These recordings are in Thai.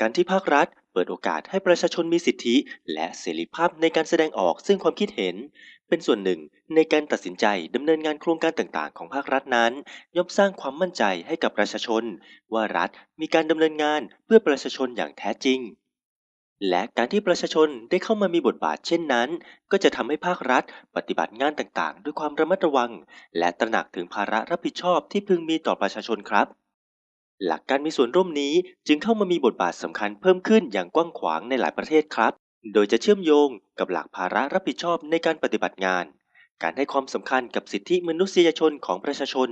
การที่ภาครัฐเปิดโอกาสให้ประชาชนมีสิทธิ และเสรีภาพในการแสดงออกซึ่งความคิดเห็น เป็นส่วนหนึ่งในการตัดสินใจดำเนินงานโครงการต่างๆ ของภาครัฐนั้น ย่อมสร้างความมั่นใจให้กับประชาชน ว่ารัฐมีการดำเนินงานเพื่อประชาชนอย่างแท้จริง และการที่ประชาชนได้เข้ามามีบทบาทเช่นนั้น ก็จะทำให้ภาครัฐปฏิบัติงานต่างๆ ด้วยความระมัดระวัง และตระหนักถึงภาระรับผิดชอบที่พึงมีต่อประชาชนครับ หลักการมีส่วนร่วมนี้จึงเข้ามามีบทบาทสำคัญเพิ่มขึ้นอย่างกว้างขวางในหลายประเทศครับ โดยจะเชื่อมโยงกับหลักภาระรับผิดชอบในการปฏิบัติงาน การให้ความสำคัญกับสิทธิมนุษยชนของประชาชน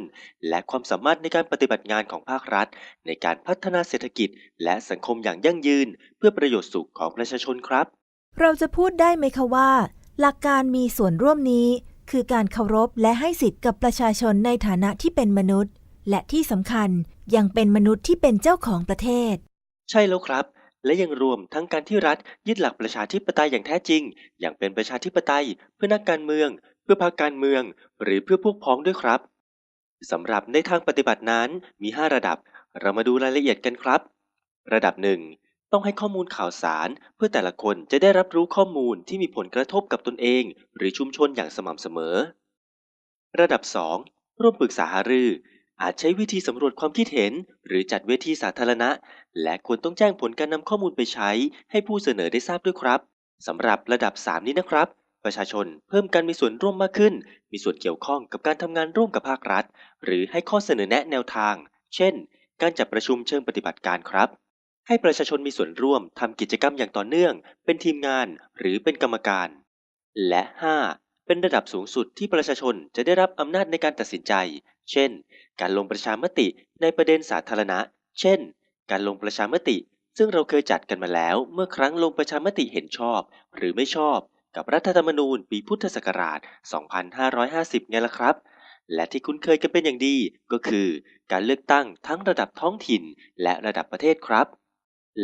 และความสามารถในการปฏิบัติงานของภาครัฐ ในการพัฒนาเศรษฐกิจ และสังคมอย่างยั่งยืน เพื่อประโยชน์สุขของประชาชนครับ เราจะพูดได้ไหมคะว่า หลักการมีส่วนร่วมนี้ คือการเคารพและให้สิทธิ์กับประชาชนในฐานะที่เป็นมนุษย์ และที่สำคัญยังเป็นมนุษย์ที่เป็นเจ้าของประเทศ ใช่แล้วครับ และยังรวมทั้งการที่รัฐยึดหลักประชาธิปไตยอย่างแท้จริง อย่างเป็นประชาธิปไตย เพื่อนักการเมือง เพื่อพรรคการเมือง หรือเพื่อพวกพ้องด้วยครับสำหรับในทางปฏิบัตินั้นมี 5 ระดับ เรามาดูรายละเอียดกันครับ ระดับหนึ่งต้องให้ข้อมูลข่าวสาร เพื่อแต่ละคนจะได้รับรู้ข้อมูลที่มีผลกระทบกับตนเอง หรือชุมชนอย่างสม่ำเสมอ ระดับ 2 ร่วมปรึกษาหารือ อาจใช้วิธีสำรวจความคิดเห็น หรือจัดเวทีสาธารณะ และควรต้องแจ้งผลการนำข้อมูลไปใช้ ให้ผู้เสนอได้ทราบด้วยครับสำหรับระดับ 3 นี้นะครับ ประชาชนเพิ่มการมีส่วนร่วมมากขึ้น มีส่วนเกี่ยวข้องกับการทำงานร่วมกับภาครัฐ หรือให้ข้อเสนอแนะแนวทาง เช่น การจัดประชุมเชิงปฏิบัติการครับ ให้ประชาชนมีส่วนร่วมทำกิจกรรมอย่างต่อเนื่อง เป็นทีมงาน หรือเป็นกรรมการ และ 5. เป็นระดับสูงสุดที่ประชาชนจะได้รับอำนาจในการตัดสินใจ เช่น การลงประชามติในประเด็นสาธารณะ เช่น การลงประชามติ ซึ่งเราเคยจัดกันมาแล้ว เมื่อครั้งลงประชามติเห็นชอบ หรือไม่ชอบ กับรัฐธรรมนูญ ปีพุทธศักราช 2550 ไงล่ะครับ และที่คุ้นเคยกันเป็นอย่างดีก็คือ การเลือกตั้งทั้งระดับท้องถิ่น และระดับประเทศครับ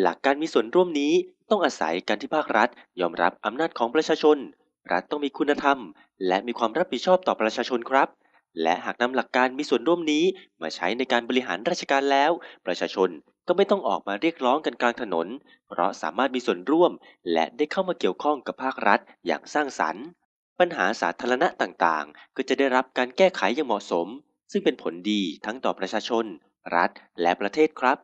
หลักการมีส่วนร่วมนี้ต้องอาศัยการที่ภาครัฐ ยอมรับอำนาจของประชาชน รัฐต้องมีคุณธรรม และมีความรับผิดชอบต่อประชาชนครับ และหากนำหลักการมีส่วนร่วมนี้มาใช้ในการบริหารราชการแล้ว ประชาชนก็ไม่ต้องออกมาเรียกร้องกันกลางถนน เพราะสามารถมีส่วนร่วม และได้เข้ามาเกี่ยวข้องกับภาครัฐอย่างสร้างสรรค์ ปัญหาสาธารณะต่างๆ ก็จะได้รับการแก้ไขอย่างเหมาะสม ซึ่งเป็นผลดีทั้งต่อประชาชน รัฐ และประเทศครับ